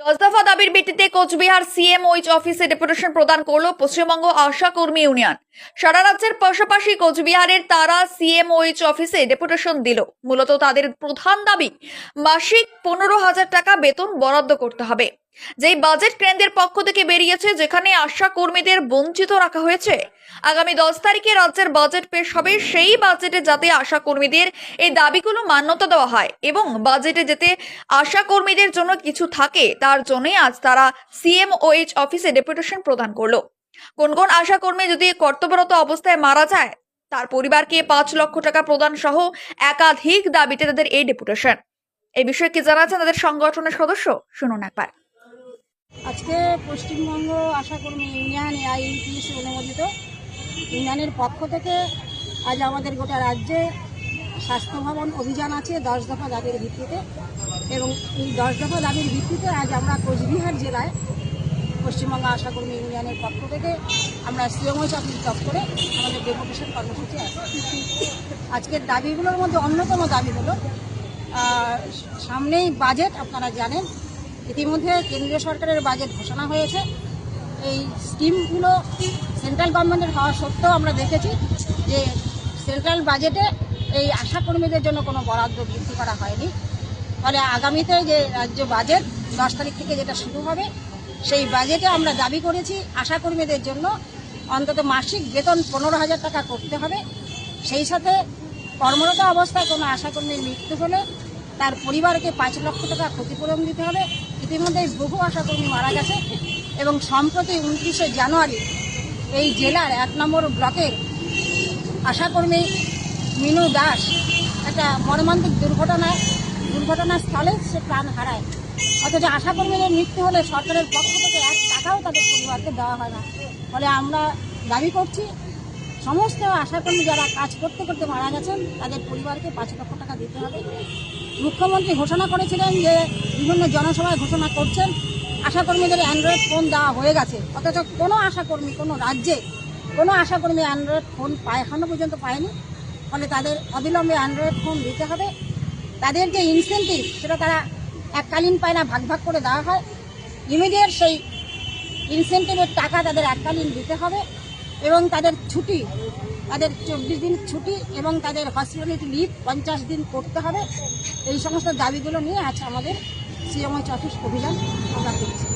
দশ দফা দাবির ভিত্তিতে কোচবিহার সিএম ওইচ অফিসে ডেপুটেশন প্রদান করল পশ্চিমবঙ্গ আশা কর্মী ইউনিয়ন। সারা রাজ্যের পাশাপাশি কোচবিহারের তারা সিএমওইচ অফিসে ডেপুটেশন দিল। মূলত তাদের প্রধান দাবি, মাসিক পনেরো হাজার টাকা বেতন বরাদ্দ করতে হবে। যেই বাজেট কেন্দ্রের পক্ষ থেকে বেরিয়েছে, যেখানে আশা কর্মীদের বঞ্চিত রাখা হয়েছে, আগামী দশ তারিখে রাজ্যের বাজেট পেশ হবে সেই বাজেটে যাতে আশা কর্মীদের এই দাবিগুলো মান্যতা দেওয়া হয় এবং বাজেটে যেতে আশা কর্মীদের জন্য কিছু থাকে, তার জন্যই আজ তারা সিএমওএইচ অফিসে ডেপুটেশন প্রদান করল। কোন কোন আশা কর্মী যদি কর্তব্যরত অবস্থায় মারা যায়, তার পরিবারকে পাঁচ লক্ষ টাকা প্রদান সহ একাধিক দাবিতে তাদের এই ডেপুটেশন এই বিষয়ে কি জানাচ্ছেন তাদের সংগঠনের সদস্য? শুনুন একবার। আজকে পশ্চিমবঙ্গ আশাকর্মী ইউনিয়ন এআইইউপিএসি অনুমোদিত। ইউনিয়নের পক্ষ থেকে আজ আমাদের গোটা রাজ্যে স্বাস্থ্য ভবন অভিযান আছে দশ দফা দাবির ভিত্তিতে এবং এই দশ দফা দাবির ভিত্তিতে আজ আমরা কোচবিহার জেলায় পশ্চিমবঙ্গ আশাকর্মী ইউনিয়নের পক্ষ থেকে আমরা সিএমওইচ অফিস দপ্তরে আমাদের ডেপুটেশন কর্মসূচি আছে। আজকের দাবিগুলোর মধ্যে অন্যতম দাবি হলো সামনেই বাজেট, আপনারা জানেন ইতিমধ্যে কেন্দ্রীয় সরকারের বাজেট ঘোষণা হয়েছে। এই স্কিমগুলো সেন্ট্রাল গভর্নমেন্টের হওয়া সত্ত্বেও আমরা দেখেছি যে সেন্ট্রাল বাজেটে এই আশাকর্মীদের জন্য কোনো বরাদ্দ বৃদ্ধি করা হয়নি। ফলে আগামীতে যে রাজ্য বাজেট দশ তারিখ থেকে যেটা শুরু হবে, সেই বাজেটে আমরা দাবি করেছি আশাকর্মীদের জন্য অন্তত মাসিক বেতন পনেরো হাজার টাকা করতে হবে। সেই সাথে কর্মরত অবস্থায় কোনো আশাকর্মীর মৃত্যু হলে তার পরিবারকে পাঁচ লক্ষ টাকা ক্ষতিপূরণ দিতে হবে। ইতিমধ্যেই বহু আশাকর্মী মারা গেছে এবং সম্প্রতি উনত্রিশে জানুয়ারি এই জেলার এক নম্বর ব্লকের আশাকর্মী মিনু দাস একটা মর্মান্তিক দুর্ঘটনায় দুর্ঘটনাস্থলে সে প্রাণ হারায়। অথচ আশাকর্মীদের মৃত্যু হলে সরকারের পক্ষ থেকে এক টাকাও তাদের পরিবারকে দেওয়া হয় না। ফলে আমরা দাবি করছি সমস্ত আশাকর্মী যারা কাজ করতে করতে মারা গেছেন, তাদের পরিবারকে পাঁচ লক্ষ টাকা দিতে হবে। মুখ্যমন্ত্রী ঘোষণা করেছিলেন যে বিভিন্ন জনসভায় ঘোষণা করছেন। আশাকর্মীদের অ্যান্ড্রয়েড ফোন দেওয়া হয়ে গেছে। অথচ কোনো আশাকর্মী, কোনো রাজ্যে কোনো আশাকর্মী অ্যান্ড্রয়েড ফোন পায় এখনও পর্যন্ত পায়নি। ফলে তাদের অবিলম্বে অ্যান্ড্রয়েড ফোন দিতে হবে। তাদের যে ইনসেন্টিভ সেটা তারা এককালীন পায় না ভাগ ভাগ করে দেওয়া হয়। ইমিডিয়েট সেই ইনসেন্টিভের টাকা তাদের এককালীন দিতে হবে। এবং তাদের ছুটি, তাদের চব্বিশ দিন ছুটি এবং তাদের হসপিটালিটি লিভ পঞ্চাশ দিন করতে হবে। এই সমস্ত দাবিগুলো নিয়ে আছে আমাদের সিএমআই অফিস অভিযান আমরা করছি।